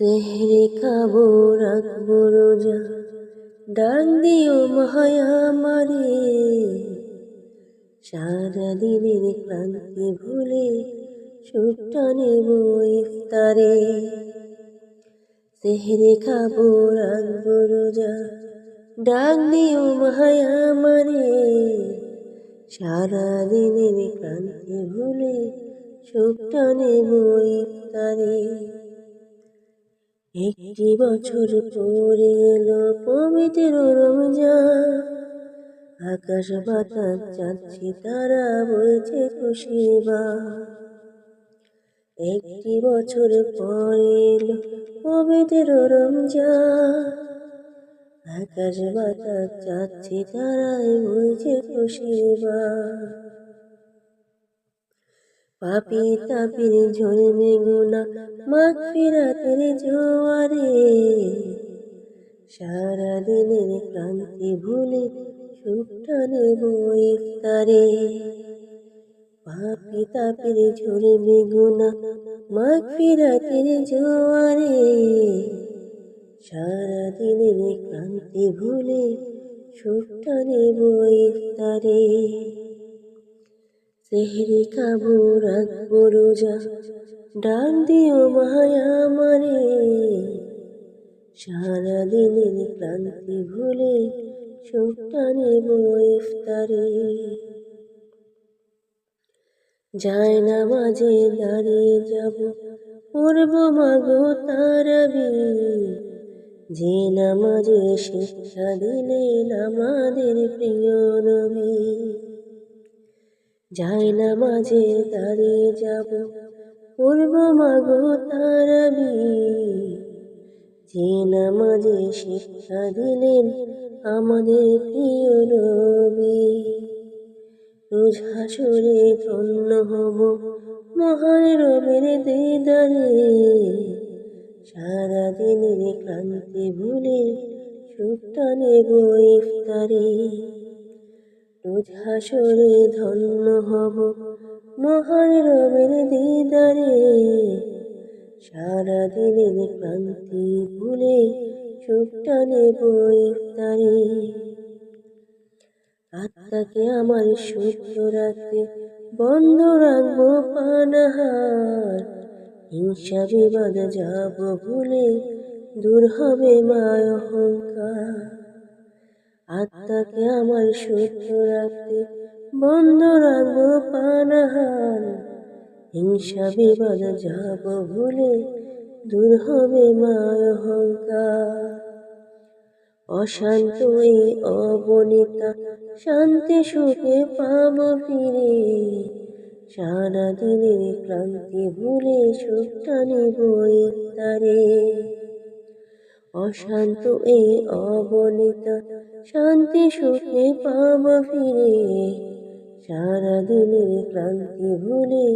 সেহরি খাব, রাখব রোজা। ডাক দিও মায়া মারে সারাদিনের ক্লান্তি ভুলে সুখটা নেব ইফতারে। সেহরি খাব, রাখব রোজা। ডাক দিও মায়া মারে সারাদিনের ক্লান্তি ভুলে সুখটা নেব ইফতারে। একটি বছর পরে এলো পবিত্র রমজান। আকাশ বাতাস যাচ্ছে, তারা বইছে খুশির বা একটি বছর পরে এলো পবিত্র রমজান। আকাশ বাতাস যাচ্ছে, তারাই বইছে খুশির বা পাপি তাপির ঝরবে গুনা মাঘ ফিরাতের জোয়ারে। সারাদিনের ক্লান্তি ভুলে সুখটা নেব ইফতারে। পাপি তাপির ঝরবে গুনা মাঘ ফিরাতের জোয়ারে। সারাদিনের ক্লান্তি ভুলে সুখটা নেব ইফতারে। সেহরি খাব রাখব রোজা ডাক দিও মায়া মারে সারাদিনের ক্লান্তি ভুলে সুখটা নেব ইফতারে। যায় না মাঝে দাঁড়িয়ে যাব, পড়ব মাগো তারাবি যে নামাজে শিক্ষা দিলেন আমাদের প্রিয় নবী যাই না মাঝে দাঁড়িয়ে যাব। পূর্ব মাগো তারাবি যে নামাজে শিক্ষা দিলেন আমাদের প্রিয় রবি রোজ হাসরে ধন্য হব মহান রবির দিদারে। সারাদিনের ক্লান্তি ভুলে সুখটা নেব ইফতারে রোজ হাসরে ধন্য হব মহান রবের দিদারে। সারাদিনের ক্লান্তি ভুলে সুখটা নেব আত্মাকে আমার শুদ্ধ রাখতে বন্ধ রাখব পানাহার। হিংসা বিবাদ যাব ভুলে দূর হবে মায় অহংকার। আত্মাকে আমার শুদ্ধ রাখতে বন্ধ রাখব পানাহার। হিংসা বিবাদ যাব ভুলে দূর হবে মায় অহংকার। অশান্ত এই অবনিতা, শান্তি সুখে পাব ফিরে। সারাদিনের ক্লান্তি ভুলে সুখটা নিব ইফতারে। অশান্ত এ অবনিতা, শান্তি সুখে পাব ফিরে। সারাদিনের ক্লান্তি ভুলে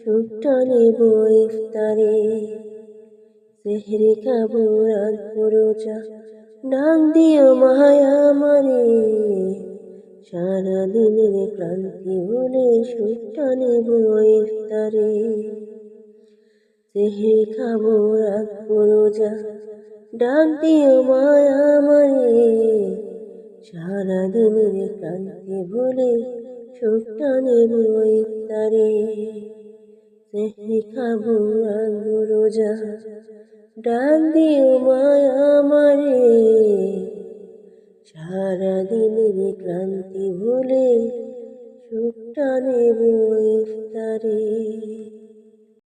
সুখটা নেব ইফতারে। সেহরে খাব রাত রোজা ডাক দিও মায়া মারে সারাদিনের ক্লান্তি ভুলে সুখটা নেব ইফতারে। সেহরে খাব রাত ডাক দিও মায়া মারে। সারাদিনের ক্লান্তি ভুলে সুখটা নেব ইফতারে সেহরি খাব রাখব রোজা ডাক দিও মায়া মারে। সারাদিনের ক্লান্তি ভুলে সুখটা নেব ইফতারে